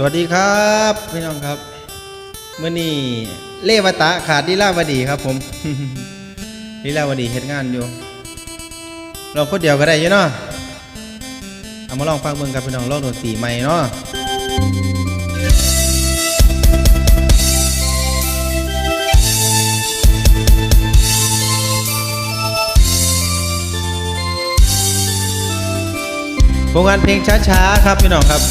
สวัสดีครับพี่น้องครับเมื่อนี้เลวตะขาดลีลาวดีครับผมลีลาวดีเฮ็ดงานอยู่ลองคนเดียวก็ได้อยู่เนาะเอามาลองฟังเบิ่งกับพี่น้องลองดนตรีใหม่เนาะโครงงานเพลงช้าๆครับพี่น้องครับ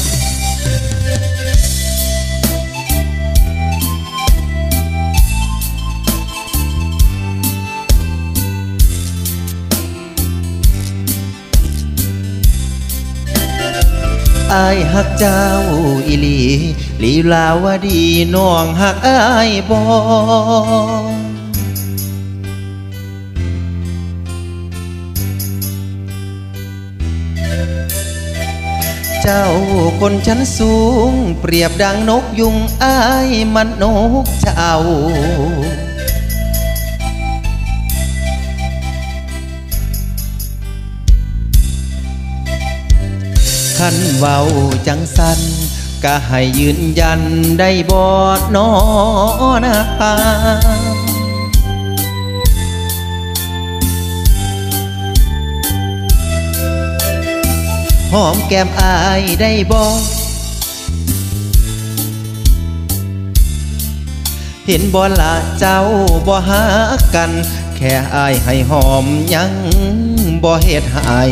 อายหักเจ้าอีหลีลีลาวดีน้องหักอายบอเจ้าคนชั้นสูง เปรียบดังนกยุงอายมันนกเจ้า ขันเว้าจังสันก็ให้ยืนยันได้บอดนอนะหอมแก้มอายได้บอเห็นบ่ละเจ้าบ่หากัน แค่อายให้หอมยังบ่เฮ็ดให้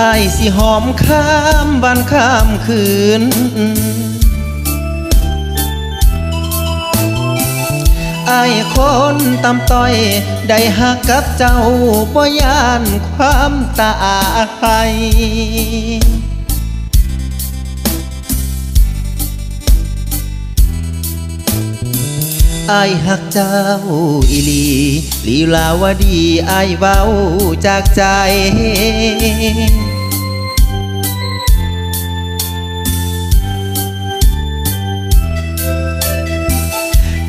อ้ายสิหอมข้ามวันข้ามคืน ไอ้คนตำต้อย ได้หักกับเจ้าบ่ยานความตายไอ้หักเจ้าอีลีลีลาวดีไอ้เว้าจากใจ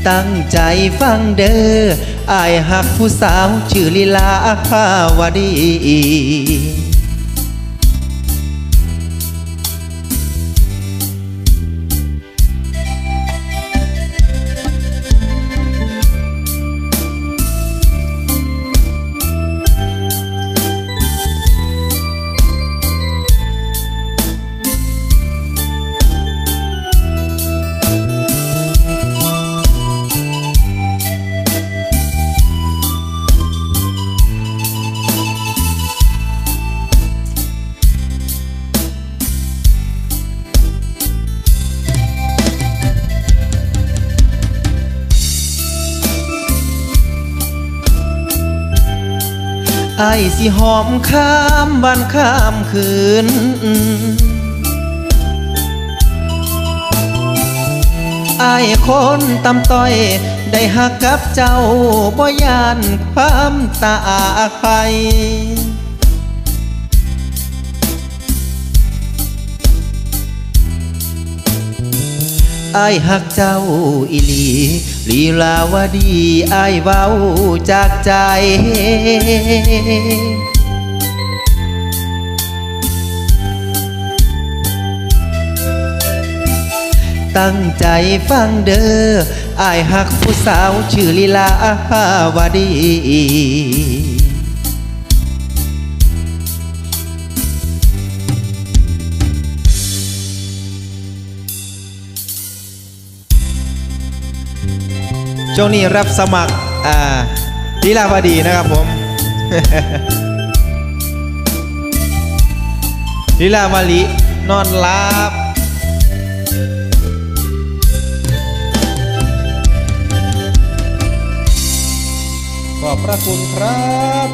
ตั้งใจฟังเด้อไอ้ายหักผู้สาว ชื่อลีลาวดี ไอ้สิหอมข้ามวันข้ามคืน ไอ้คนตำต้อย ได้หักกับเจ้าบ่ยานความตาใคร อายหักเจ้าอีหลีลีลาวดีไอ้ายเว้าจากใจตั้งใจฟังเด้อไอ้ายหักผู้สาวชื่อลีลาวดี ช่วงนี้รับสมัครอ่าลีลาวดีนะครับผมลีลามาลีนอนหลับขอบพระคุณครับ